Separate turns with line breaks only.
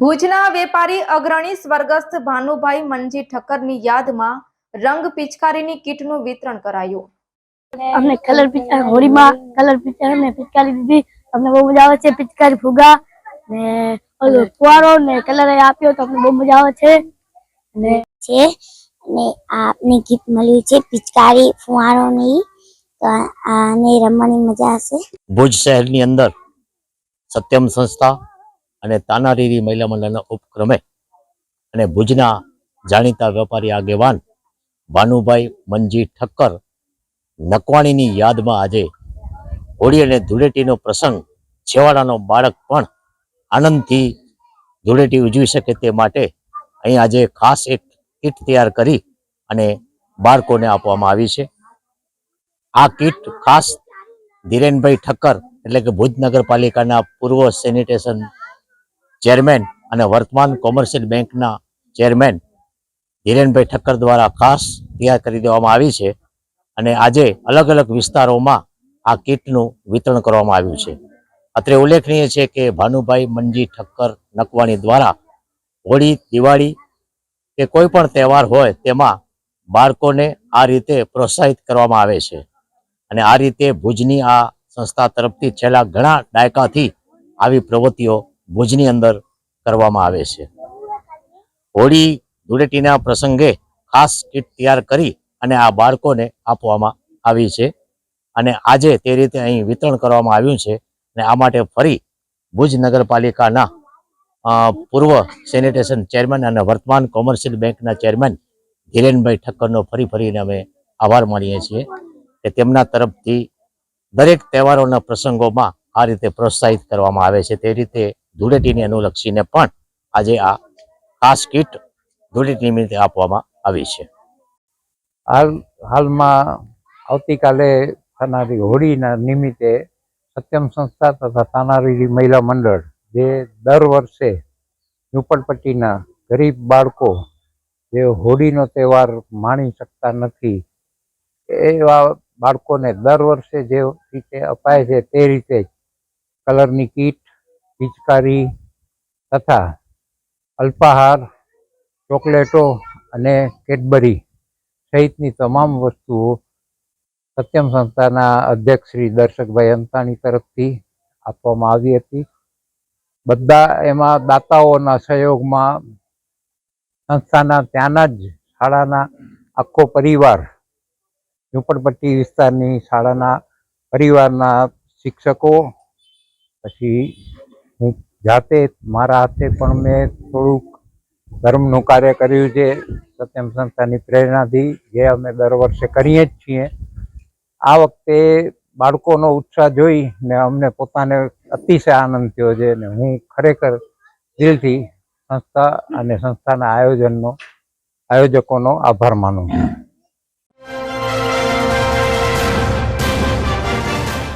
ભુજના વેપારી અગ્રણી સ્વર્ગસ્થ ભાનુભાઈ મનજી ઠક્કરની યાદમાં રંગ પિચકારીની કીટનું વિતરણ કરાયું.
અમને કલર પિચકાર હોળીમાં કલર પિચકાર અમે પિચકારી દીધી. અમને બહુ મજા આવે છે પિચકારી ફુગા ને ઓલો ફુવારો ને કલર આપ્યો તો અમને બહુ મજા આવે છે. ને
છે ને આપને કીટ મળ્યું છે પિચકારી ફુવારોની તો આ- આને રમવાની મજા આવશે
ભુજ શહેરની અંદર સત્યમ સંસ્થા અને તાનારીરી મહિલા મંડળના ઉપક્રમે અને ભુજના જાણીતા વેપારી આગેવાન ભાનુભાઈ મનજી ઠક્કર નકવાણીની યાદમાં આજે હોળી અને ધૂળેટીનો પ્રસંગ, છેવાડાનો બાળક પણ આનંદથી ધૂળેટી ઉજવી શકે તે માટે અહીં આજે ખાસ એક કીટ તૈયાર કરી અને બાળકોને આપવામાં આવી છે. આ કીટ ખાસ ધીરેનભાઈ ઠક્કર એટલે કે ભુજ નગરપાલિકાના પૂર્વ સેનિટેશન ચેરમેન અને વર્તમાન કોમર્શિયલ બેંકના ચેરમેન ધીરેનભાઈ ઠક્કર દ્વારા ખાસ તૈયાર કરી દેવામાં આવી છે અને આજે અલગ અલગ વિસ્તારોમાં આ કીટનું વિતરણ કરવામાં આવ્યું છે. અત્રે ઉલ્લેખનીય છે કે ભાનુભાઈ મનજી ઠક્કર નકવાણી દ્વારા હોળી, દિવાળી કે કોઈ પણ તહેવાર હોય તેમાં બાળકોને આ રીતે પ્રોત્સાહિત કરવામાં આવે છે અને આ રીતે ભુજની આ સંસ્થા તરફથી છેલ્લા ઘણા દાયકાથી આવી પ્રવૃત્તિઓ ભુજની અંદર કરવામાં આવે છે. હોળી ધૂળેટીના પ્રસંગે ખાસ કીટ તૈયાર કરી અને આ બાળકોને આપવામાં આવી છે અને આજે તે રીતે અહીં વિતરણ કરવામાં આવ્યું છે અને આ માટે ફરી ભુજ નગરપાલિકાના પૂર્વ સેનિટેશન ચેરમેન અને વર્તમાન કોમર્શિયલ બેંકના ચેરમેન ધીરેનભાઈ ઠક્કરનો ફરી ફરીને અમે આભાર માનીએ છીએ કે તેમના તરફથી દરેક તહેવારોના પ્રસંગોમાં આ રીતે પ્રોત્સાહિત કરવામાં આવે છે. તે રીતે ધૂળેટીને અનુલક્ષીને પણ આજે આ ખાસ કીટ ધૂળેટી નિમિત્તે આપવામાં આવી છે.
હાલ, હાલમાં આવતીકાલે થનારી હોળીના નિમિત્તે સત્યમ સંસ્થા તથા તાનારીરી મહિલા મંડળ જે દર વર્ષે ઝૂંપડપટ્ટીના ગરીબ બાળકો જે હોળીનો તહેવાર માણી શકતા નથી, એવા બાળકોને દર વર્ષે જે રીતે અપાય છે તે રીતે કલરની કીટ પિચકારી તથા અલ્પાહાર, ચોકલેટો અને કેડબરી સહિતની તમામ વસ્તુઓ સત્યમ સંસ્થાના અધ્યક્ષ શ્રી દર્શકભાઈ અંતાણી તરફથી આપવામાં આવી હતી. બધા એમાં દાતાઓના સહયોગમાં સંસ્થાના ત્યાંના જ શાળાના આખો પરિવાર, ઝૂંપડપટ્ટી વિસ્તારની શાળાના પરિવારના શિક્ષકો, પછી હું જાતે મારા હાથે પણ મેં થોડુંક ધર્મનું કાર્ય કર્યું છે. સત્યમ સંસ્થાની પ્રેરણાથી જે અમે દર વર્ષે કરીએ જ છીએ. આ વખતે બાળકોનો ઉત્સાહ જોઈ ને અમને પોતાને અતિશય આનંદ થયો છે ને હું ખરેખર દિલથી સંસ્થા અને સંસ્થાના આયોજનનો, આયોજકોનો આભાર માનું છું.